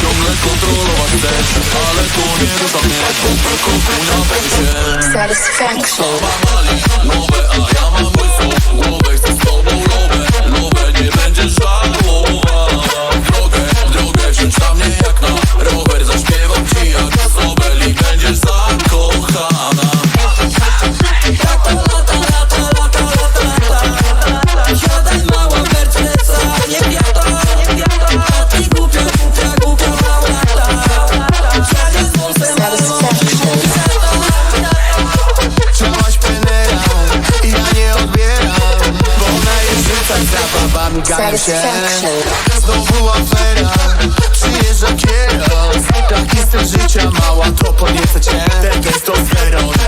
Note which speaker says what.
Speaker 1: ciągle kontrolować chcesz Ale to nie kunia się
Speaker 2: Satisfaction.
Speaker 1: Nowa mali, nowe, a ja mam
Speaker 3: wyganiam się. Znowu afera, przyjeżdża kiera Tak jestem życia, mała to podnieca cię. Tego jest to zero.